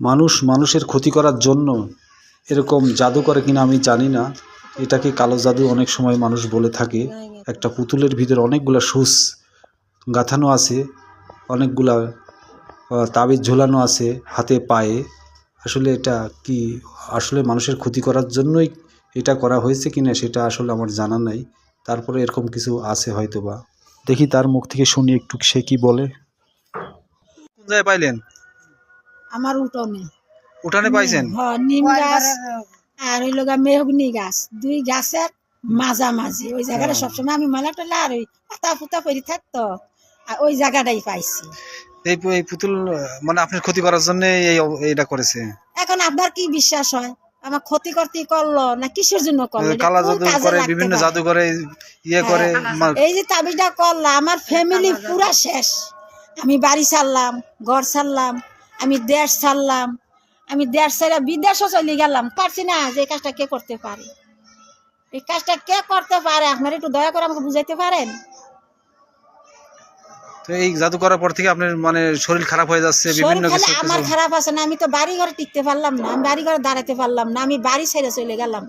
মানুষ মানুষের ক্ষতি করার জন্য এরকম জাদু করে কিনা আমি জানি না। এটাকে কালো জাদু অনেক সময় মানুষ বলে থাকে। একটা পুতুলের ভিতরে অনেকগুলা সুস গাঁথানো আছে, অনেকগুলা তাবিজ ঝোলানো আছে হাতে পায়ে। আসলে এটা কি, আসলে মানুষের ক্ষতি করার জন্যই এটা করা হয়েছে কিনা সেটা আসলে আমার জানা নাই। তারপরে এরকম কিছু আছে হয়তো বা দেখি তার মুখ থেকে শুনি একটু সে কি বলে। কোন জায়গায় পাইলেন? আমার উঠোনে। উঠানে পাইছেন? হ্যাঁ নিম গাছ আর ওই লগা মেহগনি গাছ। দুই গাছের মাঝামাঝি। ওই জায়গাটা সবসময় আমি মেলা টেলা আর ওই পাতা ফুতা করে থাকতো। আর ওই জায়গাটাই পাইছি। এই এই পুতুল মানে আপনার ক্ষতি করার জন্য এই এটা করেছে? এখন আপনার কি বিশ্বাস হয়? আমার ক্ষতি করতে করল না কিসের জন্য করল? কালা জাদু করে বিভিন্ন জাদু করে ইয়ে করে এই যে তাবিজটা করলাম আমার ফ্যামিলি পুরা শেষ। আমি বাড়ি ছাড়লাম ঘর ছাড়লাম আমি দেশ ছাড়লাম আমি দেশ ছেড়ে বিদেশও চলে গেলাম পারছি না যে এই কাজটা কে করতে পারে। এই কাজটা কে করতে পারে আপনার একটু দয়া করে আমাকে বুঝাইতে পারেন? তো এই জাদু করার পর থেকে আপনার মানে শরীর খারাপ হয়ে যাচ্ছে বিভিন্ন শরীর খালি কিছু আমার খারাপ আছে না আমি তো বাড়ি ঘরে টিকতে পারলাম না আমি বাড়ি ঘরে দাঁড়াতে পারলাম না আমি বাড়ি ছেড়ে চলে গেলাম।